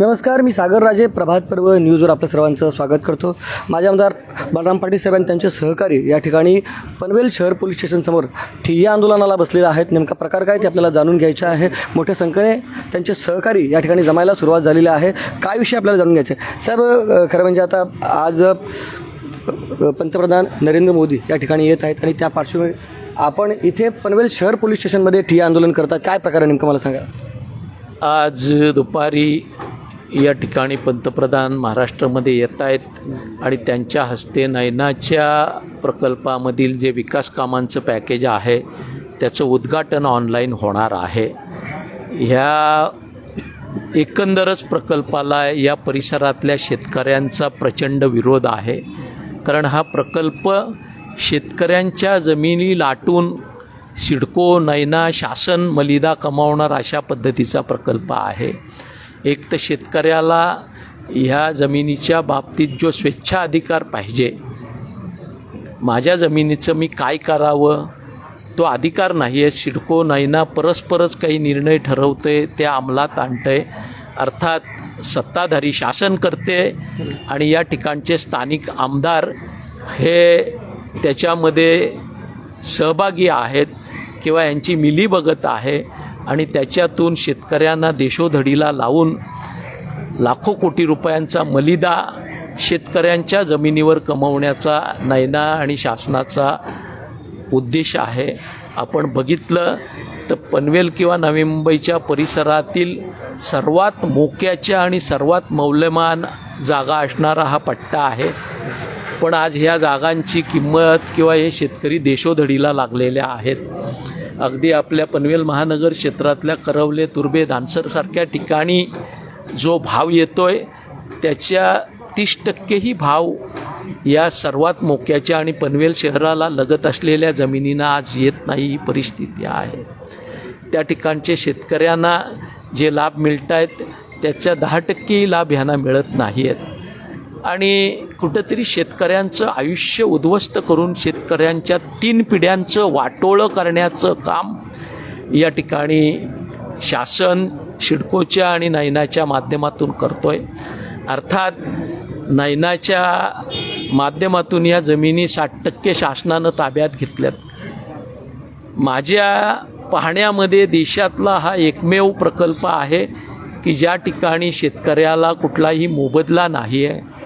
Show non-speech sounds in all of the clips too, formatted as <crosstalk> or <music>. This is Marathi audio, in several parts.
नमस्कार मी सागर राजे प्रभात पर्व न्यूजवर आपल्या सर्वांचं स्वागत करतो. माझे आमदार बलराम पाटील साहेब आणि त्यांचे सहकारी या ठिकाणी पनवेल शहर पोलीस स्टेशनसमोर ठिय्या आंदोलनाला बसलेले आहेत. नेमका प्रकार काय ते आपल्याला जाणून घ्यायचे आहे. मोठ्या संख्येने त्यांचे सहकारी या ठिकाणी जमायला सुरुवात झालेली आहे. काय विषय आपल्याला जाणून घ्यायचे? आहे? साहेब खरं म्हणजे आता आज पंतप्रधान नरेंद्र मोदी या ठिकाणी येत आहेत आणि त्या पार्श्वभूमी आपण इथे पनवेल शहर पोलीस स्टेशनमध्ये ठिय्या आंदोलन करतात. काय प्रकार आहे नेमकं मला सांगा. आज दुपारी या ठिकाणी पंतप्रधान महाराष्ट्रामध्ये येत आहेत आणि त्यांच्या हस्ते नयनाच्या प्रकल्पामधील जे विकास कामांचं पॅकेज आहे त्याचं उद्घाटन ऑनलाईन होणार आहे. ह्या एकंदरच प्रकल्पाला या परिसरातल्या शेतकऱ्यांचा प्रचंड विरोध आहे. कारण हा प्रकल्प शेतकऱ्यांच्या जमिनी लाटून सिडको नैना शासन मलिदा कमावणार अशा पद्धतीचा प्रकल्प आहे. एक तर शेतकऱ्याला ह्या जमिनीच्या बाबतीत जो स्वेच्छा अधिकार पाहिजे माझ्या जमिनीचं मी काय करावं तो अधिकार नाही आहे सिडको ना परस्परच काही निर्णय ठरवते ते अंमलात आणते अर्थात सत्ताधारी शासन करते आणि या ठिकाणचे स्थानिक आमदार हे त्याच्यामध्ये सहभागी आहेत किंवा यांची मिली बघत आहे. आणि त्याच्यातून शेतकऱ्यांना देशोधडीला लावून लाखो कोटी रुपयांचा मलिदा शेतकऱ्यांच्या जमिनीवर कमवण्याचा नैना आणि शासनाचा उद्देश आहे. आपण बघितलं तर पनवेल किंवा नवी मुंबईच्या परिसरातील सर्वात मोक्याच्या आणि सर्वात मौल्यवान जागा असणारा हा पट्टा आहे. पण आज ह्या जागांची किंमत किंवा हे शेतकरी देशोधडीला लागलेल्या आहेत. अगदी आपल्या पनवेल महानगर क्षेत्रातल्या करवले तुर्बे धानसरसारख्या ठिकाणी जो भाव येतो आहे त्याच्या तीस टक्केही भाव या सर्वात मोक्याच्या आणि पनवेल शहराला लगत असलेल्या जमिनींना आज येत नाही ही परिस्थिती आहे. त्या ठिकाणचे शेतकऱ्यांना जे लाभ मिळत आहेत त्याचा दहा टक्केही लाभ ह्यांना मिळत नाही आहेत आणि कुठंतरी शेतकऱ्यांचं आयुष्य उद्ध्वस्त करून शेतकऱ्यांच्या तीन पिढ्यांचं वाटोळं करण्याचं काम या ठिकाणी शासन शिडकोच्या आणि नैनाच्या माध्यमातून करतो आहे अर्थात नैनाच्या माध्यमातून या जमिनी साठ टक्के शासनानं ताब्यात घेतल्यात. माझ्या पाहण्यामध्ये देशातला हा एकमेव प्रकल्प आहे की ज्या ठिकाणी शेतकऱ्याला कुठलाही मोबदला नाही आहे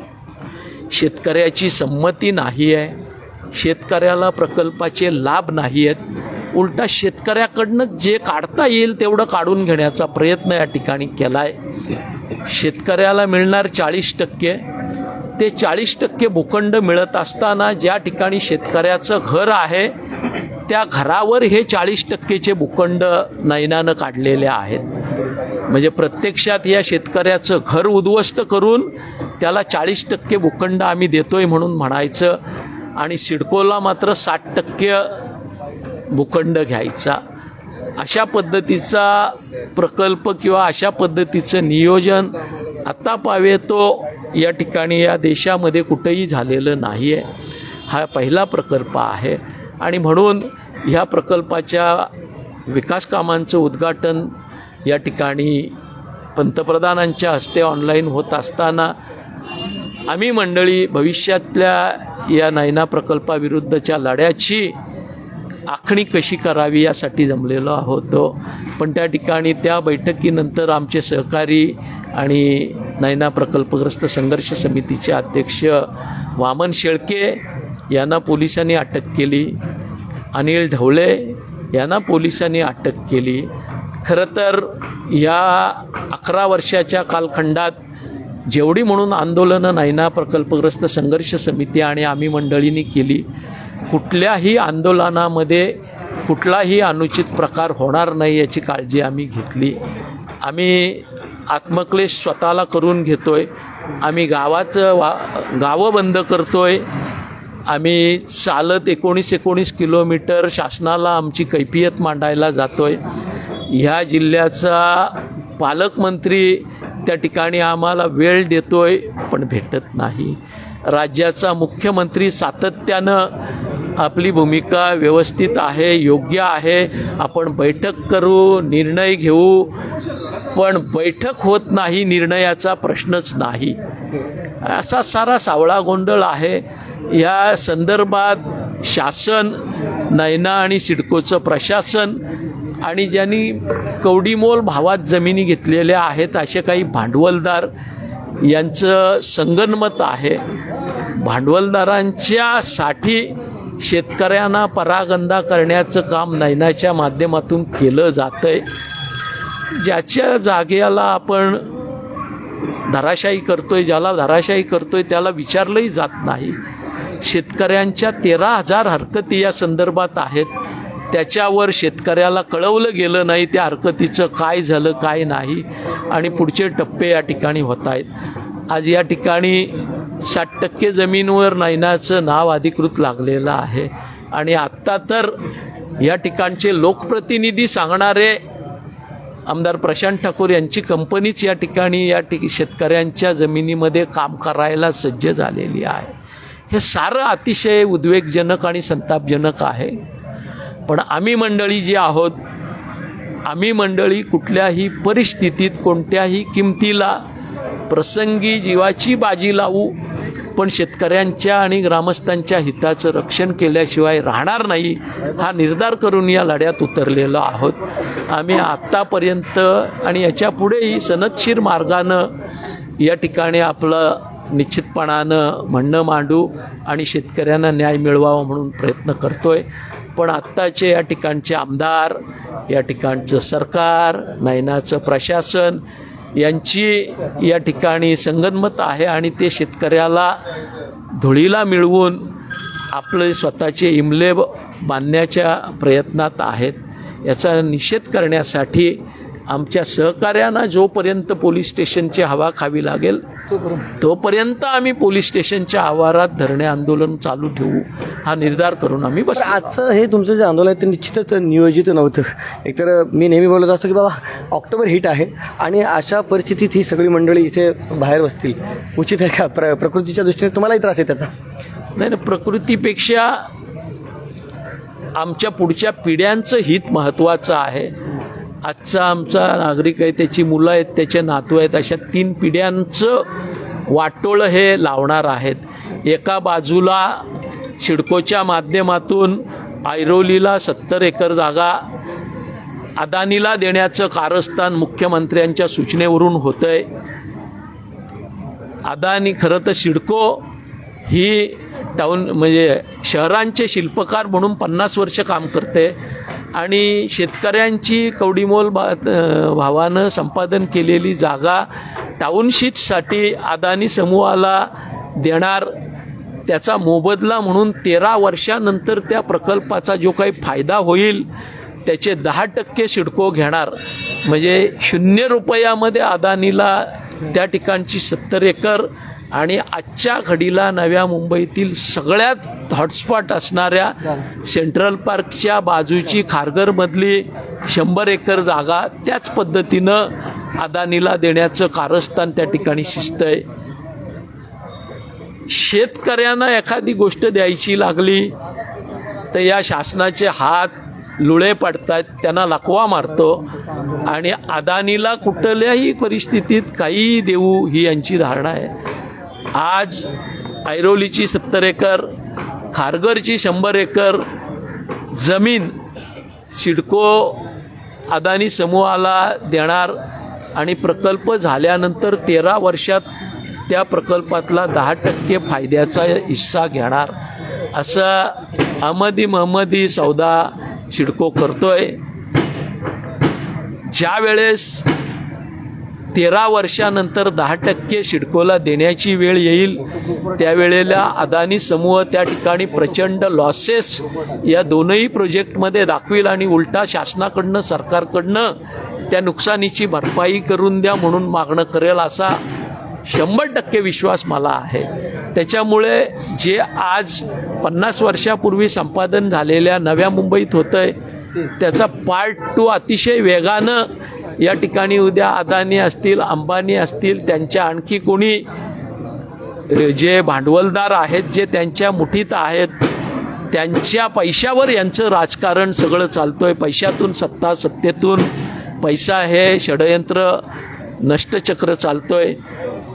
शेतकऱ्याची संमती नाही आहे शेतकऱ्याला प्रकल्पाचे लाभ नाही आहेत उलटा शेतकऱ्याकडनं जे काढता येईल तेवढं काढून घेण्याचा प्रयत्न या ठिकाणी केला आहे शेतकऱ्याला मिळणार चाळीस टक्के. ते चाळीस टक्के भूखंड मिळत असताना ज्या ठिकाणी शेतकऱ्याचं घर आहे त्या घरावर हे चाळीस टक्केचे भूखंड नैनानं काढलेले आहेत. म्हणजे प्रत्यक्षात या शेतकऱ्याचं घर उद्ध्वस्त करून त्याला चाळीस टक्के भूखंड आम्ही देतोय म्हणून म्हणायचं. आणि सिडकोला मात्र साठ टक्के भूखंड घ्यायचा. अशा पद्धतीचा प्रकल्प किंवा अशा पद्धतीचं नियोजन आता पावे तो या ठिकाणी या देशामध्ये कुठंही झालेलं नाही आहे हा पहिला प्रकल्प आहे. आणि म्हणून ह्या प्रकल्पाच्या विकास कामांचं उद्घाटन या ठिकाणी पंतप्रधानांच्या हस्ते ऑनलाईन होत असताना आम्ही मंडळी भविष्यातल्या या नैना प्रकल्पाविरुद्धच्या लढ्याची आखणी कशी करावी यासाठी जमलेलो आहोत. पण त्या ठिकाणी त्या बैठकीनंतर आमचे सहकारी आणि नैना प्रकल्पग्रस्त संघर्ष समितीचे अध्यक्ष वामन शेळके यांना पोलिसांनी अटक केली. अनिल ढवळे यांना पोलिसांनी अटक केली. खरं तर या अकरा वर्षाच्या कालखंडात जेवढी म्हणून आंदोलनं नायना प्रकल्पग्रस्त संघर्ष समिती आणि आम्ही मंडळींनी केली कुठल्याही आंदोलनामध्ये कुठलाही अनुचित प्रकार होणार नाही याची काळजी आम्ही घेतली. आम्ही आत्मक्लेश स्वतःला करून घेतोय. आम्ही गावाचं वा गावं बंद करतोय. आम्ही चालत एकोणीस एकोणीस किलोमीटर शासनाला आमची कैफियत मांडायला जातोय. ह्या जिल्ह्याचा पालकमंत्री त्या ठिकाणी आम्हाला वेळ देतोय पण भेटत नाही. राज्याचा मुख्यमंत्री सातत्यानं आपली भूमिका व्यवस्थित आहे योग्य आहे. आपण बैठक करू निर्णय घेऊ पण बैठक होत नाही निर्णयाचा प्रश्नच नाही. असा सारा सावळा गोंधळ आहे. या संदर्भात शासन नैना आणि सिडकोचं प्रशासन आणि ज्यांनी कवडीमोल भावात जमिनी घेतलेल्या आहेत असे काही भांडवलदार यांचं संगनमत आहे. भांडवलदारांच्यासाठी शेतकऱ्यांना परागंदा करण्याचं काम नैनाच्या माध्यमातून केलं जातं आहे ज्याच्या जागेला आपण धराशायी करतोय ज्याला धराशायी करतोय त्याला विचारलंही जात नाही. शेतकऱ्यांच्या तेरा हजार हरकती या संदर्भात आहेत. त्याच्यावर शेतकऱ्याला कळवलं गेलं नाही त्या हरकतीचं काय झालं काय नाही. आणि पुढचे टप्पे या ठिकाणी होत आहेत. आज या ठिकाणी साठ टक्के जमीनवर नैनाचं नाव अधिकृत लागलेलं आहे. आणि आत्ता तर या ठिकाणचे लोकप्रतिनिधी सांगणारे आमदार प्रशांत ठाकूर यांची कंपनीच या ठिकाणी या ठिक शेतकऱ्यांच्या जमिनीमध्ये काम करायला सज्ज झालेली आहे. हे सारं अतिशय उद्वेगजनक आणि संतापजनक आहे. पण आम्ही मंडळी जी आहोत आम्ही मंडळी कुठल्याही परिस्थितीत कोणत्याही किमतीला प्रसंगी जीवाची बाजी लावू पण शेतकऱ्यांच्या आणि ग्रामस्थांच्या हिताचं रक्षण केल्याशिवाय राहणार नाही हा निर्धार करून या लढ्यात उतरलेलो आहोत. आम्ही आत्तापर्यंत आणि याच्या पुढेही सनदशीर मार्गानं या ठिकाणी आपलं निश्चितपणानं म्हणणं मांडू आणि शेतकऱ्यांना न्याय मिळवावा म्हणून प्रयत्न करतोय. पण आत्ताचे या ठिकाणचे आमदार या ठिकाणचं सरकार नयनाचं प्रशासन यांची या ठिकाणी संगनमत आहे आणि ते शेतकऱ्याला धुळीला मिळवून आपले स्वतःचे इमले बांधण्याच्या प्रयत्नात आहेत. याचा निषेध करण्यासाठी आमच्या सहकार्यांना जोपर्यंत पोलीस स्टेशनची हवा खावी लागेल तोपर्यंत. आम्ही पोलीस स्टेशनच्या आवारात धरणे आंदोलन चालू ठेवू हा निर्धार करून आम्ही बस आजचं हे तुमचं जे आंदोलन आहे ते निश्चितच नियोजित नव्हतं. एकतर मी नेहमी बोलत असतो की बाबा ऑक्टोबर हिट आहे आणि अशा परिस्थितीत ही सगळी मंडळी इथे बाहेर बसतील. उचित आहे का? प्र प्रकृतीच्या दृष्टीने तुम्हालाही त्रास आहे त्याचा? नाही नाही प्रकृतीपेक्षा आमच्या पुढच्या पिढ्यांचं हित महत्त्वाचं आहे. आजचा आमचा नागरिक आहे त्याची मुलं आहेत त्याचे नातू आहेत अशा तीन पिढ्यांचं वाटोळं हे लावणार आहेत. एका बाजूला सिडकोच्या माध्यमातून ऐरोलीला सत्तर एकर जागा अदानीला देण्याचं कारस्थान मुख्यमंत्र्यांच्या सूचनेवरून होतं आहे अदानी खरं तर सिडको ही टाऊन म्हणजे शहरांचे शिल्पकार म्हणून पन्नास वर्ष काम करते. आणि शेतकऱ्यांची कवडीमोल भा भावानं संपादन केलेली जागा टाऊनशिपसाठी अदानी समूहाला देणार त्याचा मोबदला म्हणून तेरा वर्षानंतर त्या प्रकल्पाचा जो काही फायदा होईल त्याचे दहा टक्के सिडको घेणार. म्हणजे शून्य रुपयामध्ये अदानीला त्या ठिकाणची सत्तर एकर आणि आजच्या घडीला नव्या मुंबईतील सगळ्यात हॉटस्पॉट असणाऱ्या सेंट्रल पार्कच्या बाजूची खारघरमधली शंभर एकर जागा त्याच पद्धतीनं अदानीला देण्याचं कारस्थान त्या ठिकाणी शिस्त आहे. शेतकऱ्यांना एखादी गोष्ट द्यायची लागली तर या शासनाचे हात लुळे पडतात त्यांना लकवा मारतो आणि अदानीला कुठल्याही परिस्थितीत काहीही देऊ ही यांची धारणा आहे. आज ऐरोलीची सत्तर एकर खारघरची शंभर एकर जमीन सिडको अदानी समूहाला देणार आणि प्रकल्प झाल्यानंतर तेरा वर्षात त्या प्रकल्पातला दहा टक्के फायद्याचा हिस्सा घेणार असं अहमदी महमदी सौदा सिडको करतोय. ज्या वेळेस तेरा वर्षानंतर दहा टक्के सिडकोला देण्याची वेळ येईल. त्यावेळेला अदानी समूह त्या ठिकाणी प्रचंड लॉसेस या दोनही प्रोजेक्टमध्ये दाखवील आणि उलटा शासनाकडनं सरकारकडनं त्या नुकसानीची भरपाई करून द्या म्हणून मागणं करेल असा शंभर टक्के विश्वास मला आहे. त्याच्यामुळे जे आज पन्नास वर्षापूर्वी संपादन झालेल्या नव्या मुंबईत होतं आहे त्याचा पार्ट टू अतिशय वेगानं या ठिकाणी उद्या अदानी असतील अंबानी असतील त्यांच्या आणखी कोणी जे भांडवलदार आहेत जे त्यांच्या मुठीत आहेत त्यांच्या पैशावर यांचं राजकारण सगळं चालतोय. पैशातून सत्ता सत्तेतून पैसा हे षडयंत्र नष्टचक्र चालतोय.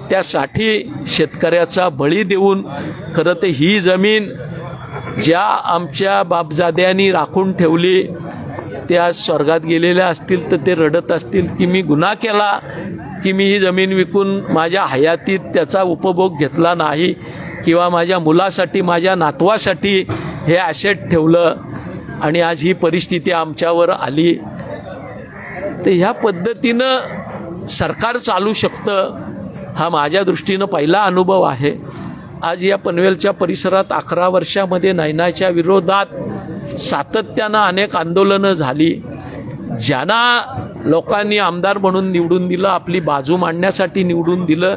त्यासाठी शेतकऱ्याचा बळी देऊन खरं तर ही जमीन ज्या आमच्या बापजाद्यांनी राखून ठेवली त्या स्वर्गात गेलेल्या असतील तर ते रडत असतील की मी गुन्हा केला की मी ही जमीन विकून माझ्या हयातीत त्याचा उपभोग घेतला नाही किंवा माझ्या मुलासाठी माझ्या नातवासाठी हे ॲसेट ठेवलं आणि आज ही परिस्थिती आमच्यावर आली. तर ह्या पद्धतीनं सरकार चालू शकतं हा माझ्या दृष्टीनं पहिला अनुभव आहे. आज या पनवेलच्या परिसरात अकरा वर्षामध्ये नैनाच्या विरोधात सातत्यानं अनेक आंदोलनं झाली. ज्यांना लोकांनी आमदार म्हणून निवडून दिलं आपली बाजू मांडण्यासाठी निवडून दिलं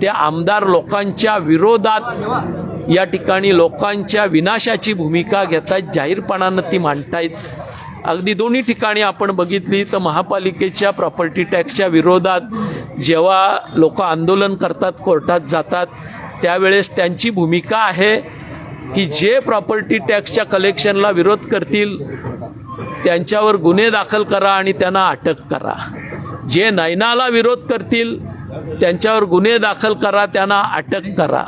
त्या आमदार लोकांच्या विरोधात या ठिकाणी लोकांच्या विनाशाची भूमिका घेतात जाहीरपणानं ती मांडतायत. अगदी दोन्ही ठिकाणी आपण बघितली तर महापालिकेच्या प्रॉपर्टी टॅक्सच्या विरोधात जेव्हा लोक आंदोलन करतात कोर्टात जातात त्यावेळेस त्यांची भूमिका आहे की जे प्रॉपर्टी टॅक्सच्या कलेक्शनला विरोध करतील त्यांच्यावर गुन्हे दाखल करा आणि त्यांना अटक करा. जे नैनाला विरोध करतील त्यांच्यावर गुन्हे दाखल करा त्यांना अटक करा.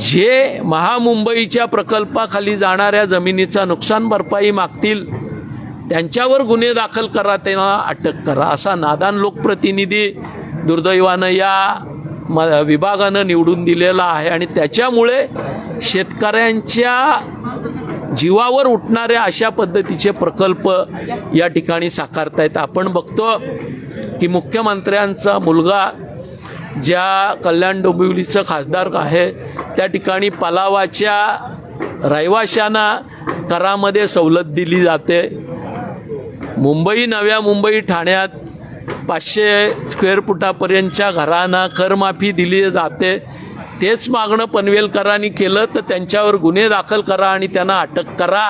जे महामुंबईच्या प्रकल्पाखाली जाणाऱ्या जमिनीचा नुकसान भरपाई मागतील त्यांच्यावर गुन्हे दाखल करा त्यांना अटक करा. असा नादान लोकप्रतिनिधी दुर्दैवानं या म विभागानं निवडून दिलेला आहे आणि त्याच्यामुळे शेतकऱ्यांच्या जीवावर उठणाऱ्या अशा पद्धतीचे प्रकल्प या ठिकाणी साकारतायत. आपण बघतो की मुख्यमंत्र्यांचा मुलगा ज्या कल्याण डोंबिवलीचं खासदार आहे त्या ठिकाणी पलावाच्या रहिवाशांना करामध्ये सवलत दिली जाते. मुंबई नव्या मुंबई ठाण्यात पाचशे स्क्वेअर फुटापर्यंतच्या घरांना करमाफी दिली जाते. तेच मागणं पनवेलकरांनी केलं तर त्यांच्यावर गुन्हे दाखल करा आणि त्यांना अटक करा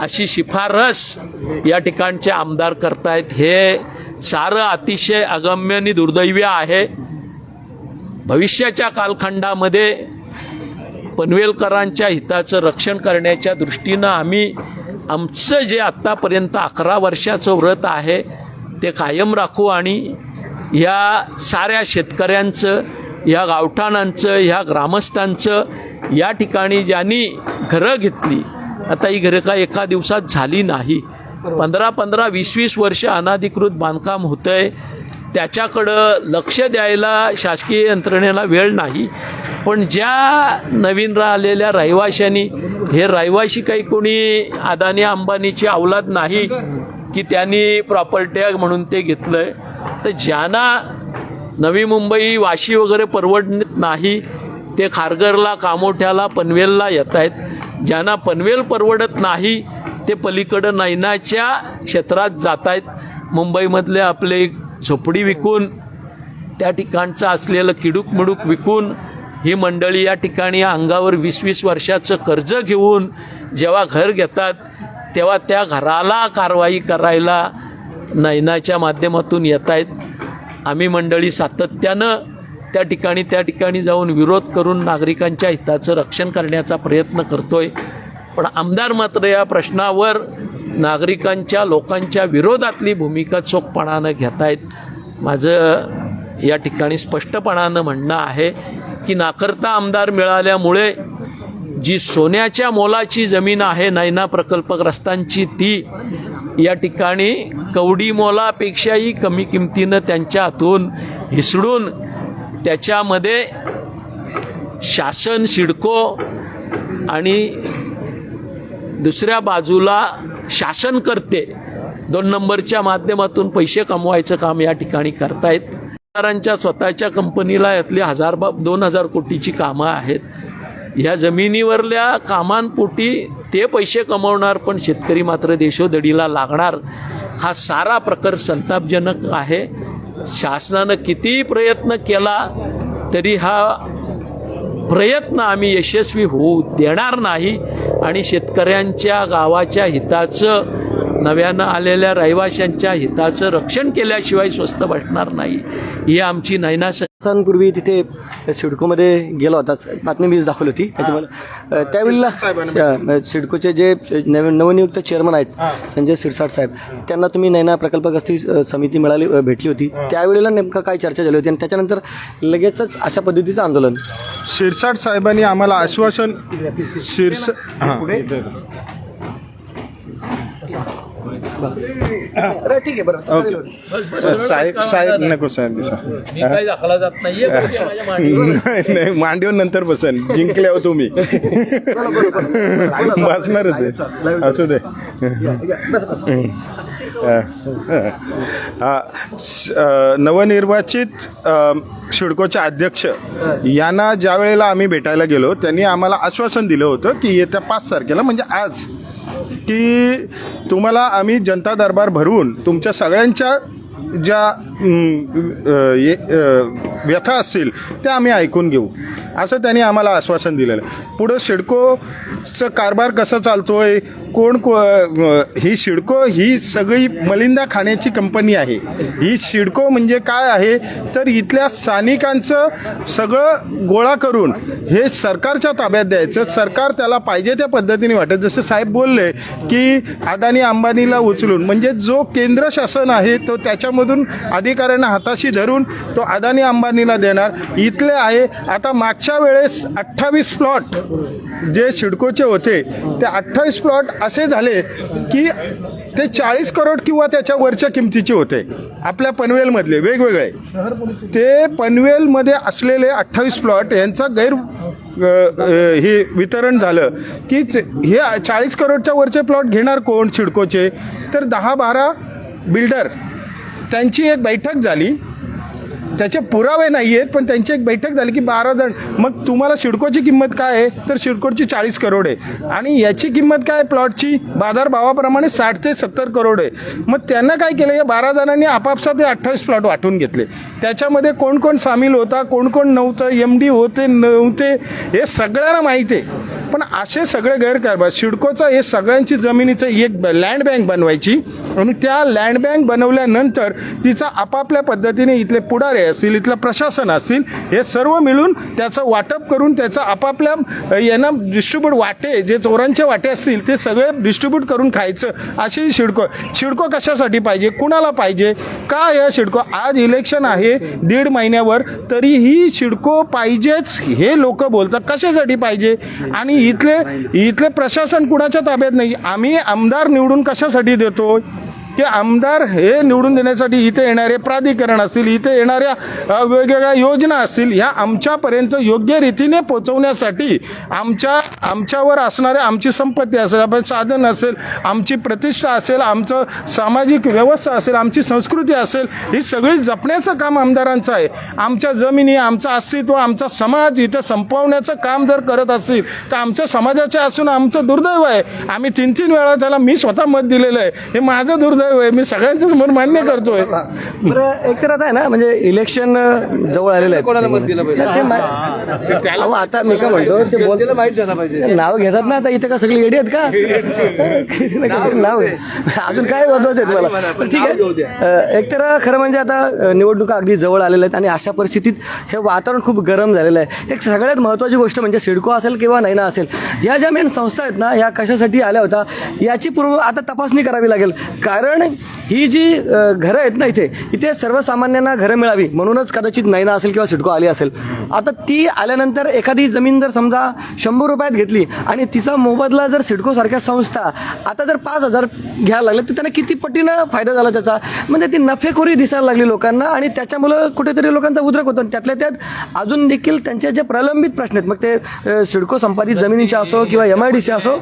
अशी शिफारस या ठिकाणचे आमदार करतायत. हे सारं अतिशय अगम्य आणि दुर्दैवी आहे. भविष्याच्या कालखंडामध्ये पनवेलकरांच्या हिताचं रक्षण करण्याच्या दृष्टीनं आम्ही आमचं जे आत्तापर्यंत अकरा वर्षाचं व्रत आहे ते कायम राखू आणि या साऱ्या शेतकऱ्यांचं या गावठाणांचं ह्या ग्रामस्थांचं या ठिकाणी ज्यांनी घरं घेतली आता ही घरं काय एका दिवसात झाली नाही. पंधरा पंधरा वीस वीस वर्ष अनाधिकृत बांधकाम होतं आहे त्याच्याकडं लक्ष द्यायला शासकीय यंत्रणेला वेळ नाही. पण ज्या नवीन राहिलेल्या रहिवाशांनी हे रहिवाशी काही कोणी अदानी अंबानीची अवलाद नाही की त्यांनी प्रॉपर्ट्या म्हणून ते घेतलं आहे तर ज्यांना नवी मुंबई वाशी वगैरे परवडत नाही. ते खारघरला कामोठ्याला पनवेलला येत आहेत. ज्यांना पनवेल परवडत नाही ते पलीकडं नैनाच्या क्षेत्रात जात आहेत. मुंबईमधले आपले झोपडी विकून त्या ठिकाणचं असलेलं किडूक मिडूक विकून ही मंडळी या ठिकाणी अंगावर वीस वीस वर्षाचं कर्ज घेऊन जेव्हा घर घेतात तेव्हा त्या घराला कारवाई करायला नैनाच्या माध्यमातून येत आहेत. आम्ही मंडळी सातत्यानं त्या ठिकाणी त्या ठिकाणी जाऊन विरोध करून नागरिकांच्या हिताचं रक्षण करण्याचा प्रयत्न करतोय. पण आमदार मात्र या प्रश्नावर नागरिकांच्या लोकांच्या विरोधातली भूमिका चोखपणानं घेत आहेत माझं या ठिकाणी स्पष्टपणानं म्हणणं आहे की नाकर्ता आमदार मिळाल्यामुळे जी सोन्याच्या मोलाची जमीन आहे नैना प्रकल्पग्रस्तांची ती या ठिकाणी कवडी मोलापेक्षाही कमी किमतीनं त्यांच्या हातून हिसडून त्याच्यामध्ये शासन सिडको आणि दुसऱ्या बाजूला शासन करते. दोन नंबरच्या माध्यमातून पैसे कमवायचं काम या ठिकाणी करतायत. स्वतःच्या कंपनीला यातली हजार बा दोन हजार कोटीची कामं आहेत. ह्या जमिनीवरल्या कामांपोटी ते पैसे कमवणार पण शेतकरी मात्र देशोधडीला लागणार. हा सारा प्रकार संतापजनक आहे. शासनानं कितीही प्रयत्न केला तरी हा प्रयत्न आम्ही यशस्वी होऊ देणार नाही. आणि शेतकऱ्यांच्या गावाच्या हिताचं नव्यानं आलेल्या रहिवाशांच्या हिताचं रक्षण केल्याशिवाय स्वस्त वाटणार नाही. ही आमची नैना दिवसांपूर्वी तिथे सिडकोमध्ये गेला होता. बातमी मीच दाखवली होती. त्याच्यामुळे त्यावेळेला सिडकोचे जे नवीन नवनियुक्त चेअरमन आहेत संजय सिरसाट साहेब त्यांना तुम्ही नैना प्रकल्पग्रस्ती समिती मिळाली भेटली होती. त्यावेळेला नेमकं काय चर्चा झाली होती? आणि त्याच्यानंतर लगेचच अशा पद्धतीचं आंदोलन. शिरसाट साहेबांनी आम्हाला आश्वासन शिरस हां ठीक आहे बरं. साहेब साहेब नको साहेब दिसा. मी काही दाखला जात नाहीये माझ्या मांडीवर. <laughs> नाही नाही मांडीवर नंतर बसन. जिंकल्यावर तुम्ही. <laughs> बसणारच आहे. असू दे. हा, स- अ, नवनिर्वाचित अ, सिडकोचे अध्यक्ष यांना ज्या वेळेला आम्ही भेटायला गेलो त्यांनी आम्हाला आश्वासन दिलं होतं की येत्या पाच तारखेला म्हणजे आज की तुम्हाला आम्ही जनता दरबार भरून तुमच्या सगळ्यांच्या ज्या व्यथा असतील त्या आम्ही ऐकून घेऊ. असं त्यांनी आम्हाला आश्वासन दिलेलं आहे. पुढं शिडकोचं कारभार कसा चालतोय कोण को ही शिडको ही सगळी मलिंदा खाण्याची कंपनी आहे. ही शिडको म्हणजे काय आहे? तर इथल्या स्थानिकांचं सगळं गोळा करून हे सरकारच्या ताब्यात द्यायचं. सरकार त्याला पाहिजे त्या पद्धतीने वाटत. जसं साहेब बोलले की अदानी अंबानीला उचलून म्हणजे जो केंद्र शासन आहे तो त्याच्यामधून अधिकाऱ्यांना हाताशी धरून तो अदानी अंबानीला देणार. इथले आहे. आता मागच्या वेळेस अठ्ठावीस प्लॉट जे सिडकोचे होते ते अठ्ठावीस प्लॉट असे झाले की ते चाळीस करोड किंवा त्याच्या वरच्या किमतीचे होते. आपल्या पनवेलमधले वेगवेगळे. ते पनवेलमध्ये असलेले अठ्ठावीस प्लॉट यांचा गैर हे वितरण झालं की हे चाळीस करोडच्या वरचे प्लॉट घेणार कोण सिडकोचे? तर दहा बारा बिल्डर त्यांची एक बैठक झाली. त्याचे पुरावे नाही आहेत पण त्यांची एक बैठक झाली की बारा जण. मग तुम्हाला सिडकोची किंमत काय आहे? तर सिडकोची चाळीस करोड आहे. आणि याची किंमत काय? आहे प्लॉटची बाजारभावाप्रमाणे साठ ते सत्तर करोड आहे. मग त्यांना काय केलं? या बारा जणांनी आपापसात अठ्ठावीस प्लॉट वाटून घेतले. त्याच्यामध्ये कोण कोण सामील होता? कोण कोण नव्हतं? एम डी होते नव्हते? हे सगळ्यांना माहीत आहे. पण असे सगळे गैरकारभार सिडकोचा हे सगळ्यांची जमिनीचं एक लँड बँक बनवायची आणि त्या लँड बँक बनवल्यानंतर तिचा आपापल्या पद्धतीने इथले पुढारे असतील इथलं प्रशासन असतील हे सर्व मिळून त्याचं वाटप करून त्याचं आपापल्या यांना डिस्ट्रीब्यूट वाटे जे चोरांचे वाटे असतील ते सगळे डिस्ट्रीब्यूट करून खायचं अशी शिडको. शिडको कशासाठी पाहिजे? कुणाला पाहिजे? का या शिडको? आज इलेक्शन आहे दीड महिन्यावर तरीही शिडको पाहिजेच हे लोक बोलतात. कशासाठी पाहिजे? आणि इथले इथले प्रशासन कुणाच्या ताब्यात नाही? आम्ही आमदार निवडून कशासाठी देतो की आमदार हे निवडून देण्यासाठी इथे येणारे प्राधिकरण असतील इथे येणाऱ्या वेगवेगळ्या योजना असतील ह्या आमच्यापर्यंत योग्य रीतीने पोचवण्यासाठी आमच्या आमच्यावर असणारे आमची संपत्ती असेल आपण साधन असेल आमची प्रतिष्ठा असेल आमचं सामाजिक व्यवस्था असेल आमची संस्कृती असेल ही सगळी जपण्याचं काम आमदारांचं आहे. आमच्या जमिनी आमचं अस्तित्व आमचा समाज इथं संपवण्याचं काम जर करत असतील तर आमच्या समाजाचे असून आमचं दुर्दैव आहे. आम्ही तीन तीन वेळा त्याला मी स्वतः मत दिलेलं आहे. हे माझं दुर्दैव आहे मी सगळ्यांच्या समोर मान्य करतोय. बरं एक तर आता आहे ना म्हणजे इलेक्शन जवळ आलेलं आहे कोणाला मत दिलं पाहिजे? आता मी काय म्हणतो ते बोल माहीत झालं पाहिजे. नाव घेतात ना आता इथे का सगळी येडी आहेत का <laughs> नाव घे. अजून काय वादवत आहेत मला? पण ठीक आहे. अ, एक तर खरं म्हणजे आता अ, निवडणुका अगदी जवळ आलेल्या आहेत आणि अशा परिस्थितीत हे वातावरण खूप गरम झालेलं आहे. एक सगळ्यात महत्त्वाची गोष्ट म्हणजे सिडको असेल किंवा नैना असेल या ज्या मेन संस्था आहेत ना या कशासाठी आल्या होत्या याची पूर्व आता तपासणी करावी लागेल. कारण ही जी घरं आहेत ना इथे इथे सर्वसामान्यांना घरं मिळावी म्हणूनच कदाचित नैना असेल किंवा सिडको आली असेल. आता ती आल्यानंतर एखादी जमीन जर समजा शंभर रुपयात घेतली आणि तिचा मोबदला जर सिडकोसारख्या संस्था आता जर पाच हजार घ्यायला लागले तर त्यांना किती पटीनं फायदा झाला त्याचा? म्हणजे ती नफेखोरी दिसायला लागली लोकांना आणि त्याच्यामुळं कुठेतरी लोकांचा उद्रेक होतो. आणि त्यातल्या त्यात अजून देखील त्यांचे जे प्रलंबित प्रश्न आहेत मग ते सिडको संपादित जमिनीचे असो किंवा एम आय डी सी असो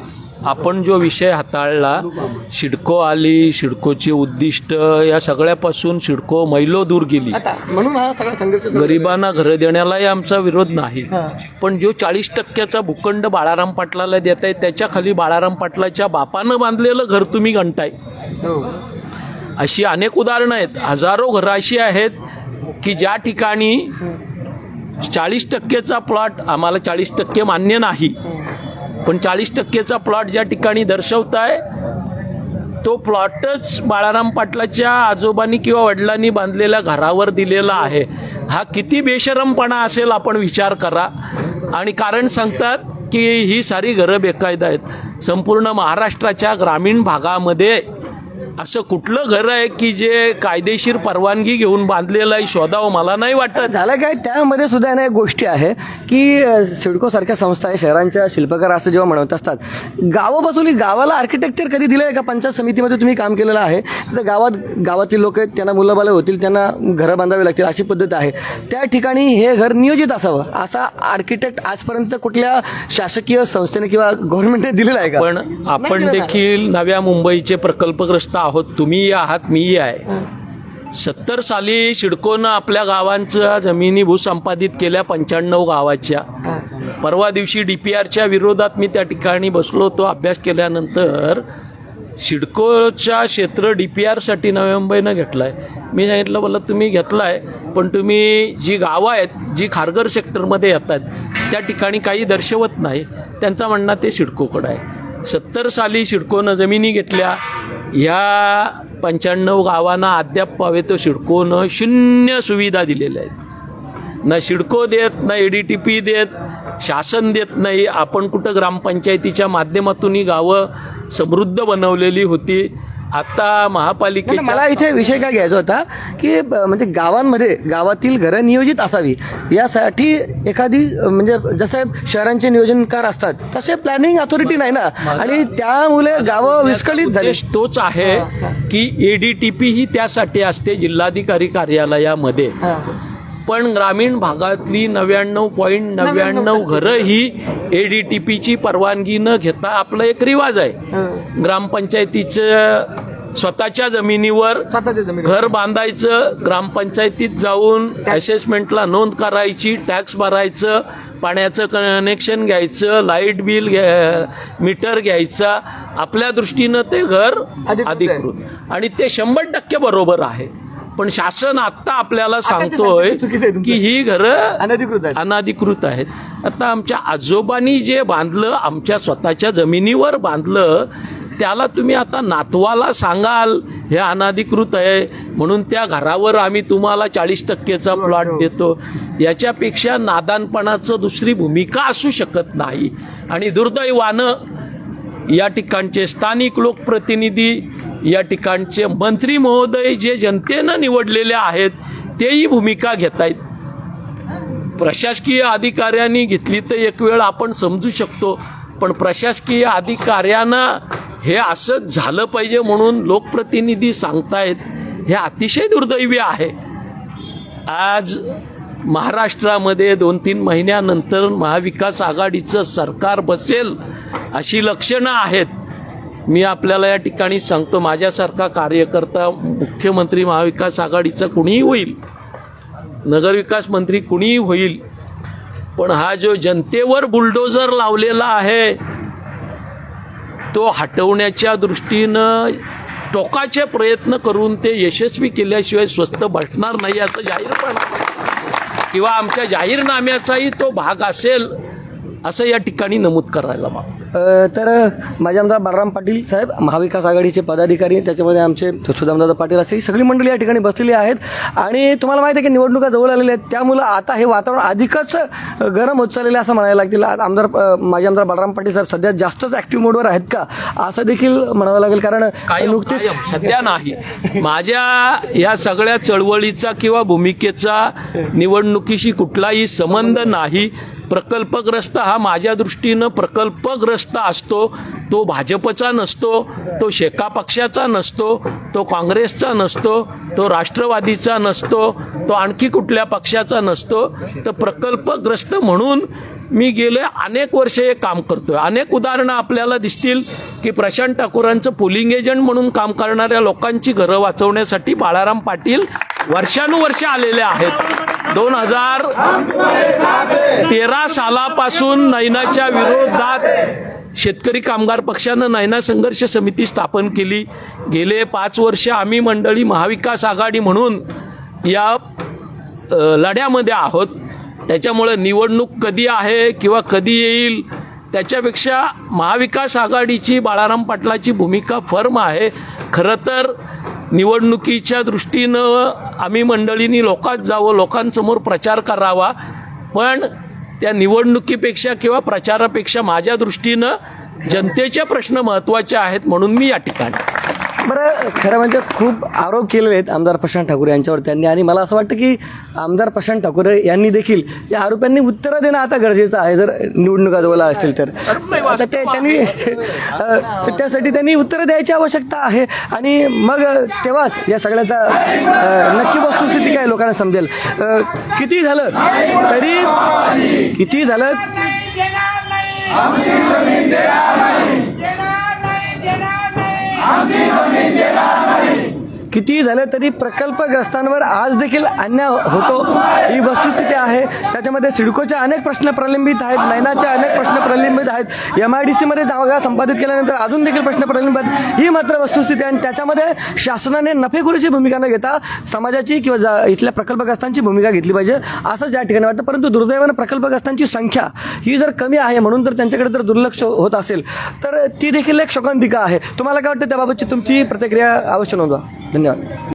आपण जो विषय हाताळला शिडको आली शिडकोची उद्दिष्ट या सगळ्यापासून शिडको मैलो दूर गेली. म्हणून हा सगळा संघर्ष गरिबांना घरं देण्यालाही आमचा विरोध नाही. पण जो चाळीस टक्क्याचा भूखंड बाळाराम पाटलाला देत आहे त्याच्याखाली बाळाराम पाटलाच्या बापानं बांधलेलं घर तुम्ही गणताय. हो. अशी अनेक उदाहरणं आहेत. हजारो घरं अशी आहेत की ज्या ठिकाणी चाळीस टक्केचा प्लॉट आम्हाला चाळीस टक्के मान्य नाही. पण चाळीस टक्केचा प्लॉट ज्या ठिकाणी दर्शवताय तो प्लॉटच बाळाराम पाटलाच्या आजोबांनी किंवा वडिलांनी बांधलेल्या घरावर दिलेला आहे. हा किती बेशरमपणा असेल आपण विचार करा. आणि कारण सांगतात की ही सारी घरं बेकायदा आहेत. संपूर्ण महाराष्ट्राच्या ग्रामीण भागामध्ये असं कुठलं घर आहे की जे कायदेशीर परवानगी घेऊन बांधलेलं आहे शोधावं मला नाही वाटत. झालं काय? त्यामध्ये सुद्धा ना एक गोष्टी आहे की अ, सिडको सारख्या संस्था आहे शहरांच्या शिल्पकार असं जेव्हा म्हणत असतात गावं बसवली गावाला आर्किटेक्चर कधी दिलं आहे का? पंचायत समितीमध्ये तुम्ही काम केलेलं आहे तर गावात गावातील लोक आहेत त्यांना मुलं होतील त्यांना घरं बांधावी लागतील अशी पद्धत आहे. त्या ठिकाणी हे घर नियोजित असावं असा आर्किटेक्ट आजपर्यंत कुठल्या शासकीय संस्थेने किंवा गव्हर्नमेंटने दिलेला आहे का? पण आपण. देखील नव्या मुंबईचे प्रकल्पग्रस्त आहोत तुम्हीही आहात मीही आहे. सत्तर साली सिडकोनं आपल्या गावांच्या जमिनी भूसंपादित केल्या पंच्याण्णव गावाच्या. परवा दिवशी डी पी आरच्या विरोधात मी त्या ठिकाणी बसलो होतो अभ्यास केल्यानंतर सिडकोच्या क्षेत्र डी पी आरसाठी नव्या मुंबईनं घेतलं आहे मी सांगितलं बोला तुम्ही घेतलं आहे पण तुम्ही जी गावं आहेत जी खारघर सेक्टरमध्ये येतात त्या ठिकाणी काही दर्शवत नाही. त्यांचा म्हणणं ते सिडकोकडं आहे. सत्तर साली सिडकोनं जमिनी घेतल्या या पंच्याण्णव गावांना अद्याप पावे तो शिडकोनं शून्य सुविधा दिलेल्या आहेत. ना शिडको देत ना ए डी टी पी देत शासन देत नाही. आपण कुठं ग्रामपंचायतीच्या माध्यमातूनही गावं समृद्ध बनवलेली होती. आता महापालिकेच्या मला इथे विषय काय घ्यायचा होता की म्हणजे गावांमध्ये गावातील घरं नियोजित असावी. यासाठी एखादी म्हणजे जसे शहरांचे नियोजनकार असतात तसे प्लॅनिंग अथॉरिटी नाही ना. आणि त्यामुळे गावं विस्कळीत झाली. तोच आहे की एडीटीपी ही त्यासाठी असते जिल्हाधिकारी कार्यालयामध्ये. पण ग्रामीण भागातली नव्याण्णव पॉईंट नव्याण्णव घरं. ही एडीटीपीची परवानगी न घेता आपला एक रिवाज आहे. ग्रामपंचायतीचं स्वतःच्या जमिनीवर. घर बांधायचं ग्रामपंचायतीत जाऊन असेसमेंटला नोंद करायची टॅक्स भरायचं पाण्याचं कनेक्शन घ्यायचं लाइट बिल मीटर घ्यायचा. आपल्या दृष्टीनं ते घर. अधिकृत. आणि ते शंभर टक्के बरोबर आहे. पण शासन आत्ता आपल्याला सांगतोय. की ही घरं अनधिकृत अनाधिकृत आहेत. आता आमच्या आजोबांनी जे बांधलं आमच्या स्वतःच्या जमिनीवर बांधलं त्याला तुम्ही आता नातवाला सांगाल हे अनाधिकृत आहे. म्हणून त्या घरावर आम्ही तुम्हाला चाळीस टक्केचा प्लॉट देतो. याच्यापेक्षा नादानपणाचं दुसरी भूमिका असू शकत नाही. आणि दुर्दैवानं या ठिकाणचे स्थानिक लोकप्रतिनिधी या ठिकाणचे मंत्री महोदय जे जनतेनं निवडलेले आहेत तेही भूमिका घेत आहेत प्रशासकीय अधिकाऱ्यांनी घेतली तर एक वेळ आपण समजू शकतो पण प्रशासकीय अधिकाऱ्यांना हे असंच झालं पाहिजे म्हणून लोकप्रतिनिधी सांगतायत हे अतिशय दुर्दैवी आहे. आज महाराष्ट्रामध्ये दोन तीन महिन्यानंतर महाविकास आघाडीचं सरकार बसेल अशी लक्षणं आहेत. मी आपल्याला या ठिकाणी सांगतो माझ्यासारखा कार्यकर्ता मुख्यमंत्री महाविकास आघाडीचा कुणीही होईल नगरविकास मंत्री कुणीही होईल पण हा जो जनतेवर बुलडोजर लावलेला आहे तो हटवण्याच्या दृष्टीनं टोकाचे प्रयत्न करून ते यशस्वी केल्याशिवाय स्वस्त बसणार नाही असं जाहीरपणा किंवा आमच्या जाहीरनाम्याचाही तो भाग असेल असं या ठिकाणी नमूद करायला मागतो. तर माझे आमदार बालराम पाटील साहेब महाविकास आघाडीचे पदाधिकारी त्याच्यामध्ये आमचे सुदामदादा पाटील असे ही सगळी मंडळी या ठिकाणी बसलेली आहेत. आणि तुम्हाला माहिती आहे की निवडणुका जवळ आलेल्या आहेत. त्यामुळं आता हे वातावरण अधिकच गरम होत चाललेलं असं म्हणायला लागतील. आमदार माजी आमदार बालराम पाटील साहेब सध्या जास्तच ॲक्टिव्ह मोडवर आहेत का? असं देखील म्हणावं लागेल कारण नुकतीच सध्या नाही. माझ्या या सगळ्या चळवळीचा किंवा भूमिकेचा निवडणुकीशी कुठलाही संबंध नाही. प्रकल्पग्रस्त हा माझ्या दृष्टीनं प्रकल्पग्रस्त असतो तो भाजपचा नसतो तो शेका पक्षाचा नसतो तो काँग्रेसचा नसतो तो राष्ट्रवादीचा नसतो तो आणखी कुठल्या पक्षाचा नसतो. तर प्रकल्पग्रस्त म्हणून मी गेले अनेक वर्ष हे काम करतोय. अनेक उदाहरणं आपल्याला दिसतील की प्रशांत ठाकूरांचं पोलिंग एजंट म्हणून काम करणाऱ्या लोकांची घरं वाचवण्यासाठी बाळाराम पाटील वर्षानुवर्ष आलेले आहेत. दोन हजार तेरा सालापासून नैनाच्या विरोधात शेतकरी कामगार पक्षानं नैना संघर्ष समिती स्थापन केली. गेले पाच वर्ष आम्ही मंडळी महाविकास आघाडी म्हणून या लढ्यामध्ये आहोत. त्याच्यामुळे निवडणूक कधी आहे किंवा कधी येईल त्याच्यापेक्षा महाविकास आघाडीची बाळाराम पाटलाची भूमिका फर्म आहे. खरं तर निवडणुकीच्या दृष्टीनं आम्ही मंडळींनी लोकात जावं लोकांसमोर प्रचार करावा. पण त्या निवडणुकीपेक्षा किंवा प्रचारापेक्षा माझ्या दृष्टीनं जनतेचे प्रश्न महत्त्वाचे आहेत म्हणून मी या ठिकाणी. बरं खरं म्हणजे खूप आरोप केलेले आहेत आमदार प्रशांत ठाकूर यांच्यावर त्यांनी आणि मला असं वाटतं की आमदार प्रशांत ठाकूर यांनी देखील या आरोपांनी उत्तरं देणं आता गरजेचं आहे. जर निवडणुका जवळ असतील तर. आता ते त्यांनी त्यासाठी त्यांनी उत्तरं द्यायची आवश्यकता आहे. आणि मग तेव्हाच या सगळ्याचा नक्की वस्तुस्थिती काय लोकांना समजेल. किती झालं? तरी किती झालं? आमची जमीन देणार नाही देणार नाही देणार नाही आमची जमीन देणार नाही कितीही झालं तरी प्रकल्पग्रस्तांवर आज देखील अन्याय होतो. ही वस्तुस्थिती आहे. त्याच्यामध्ये सिडकोचे अनेक प्रश्न प्रलंबित आहेत नैनाचे अनेक प्रश्न प्रलंबित आहेत. एम आय डी सीमध्ये जागा संपादित केल्यानंतर अजून देखील प्रश्न प्रलंबित ही मात्र वस्तुस्थिती आहे आणि त्याच्यामध्ये शासनाने नफेखोरीची भूमिका न घेता समाजाची किंवा जा इथल्या प्रकल्पग्रस्तांची भूमिका घेतली पाहिजे असं ज्या ठिकाणी वाटतं. परंतु दुर्दैवानं प्रकल्पग्रस्तांची संख्या ही जर कमी आहे म्हणून जर त्यांच्याकडे जर दुर्लक्ष होत असेल तर ती देखील एक शोकांतिका आहे. तुम्हाला काय वाटतं त्याबाबतची तुमची प्रतिक्रिया अवश्य नोंदवा. धन्यवाद. い。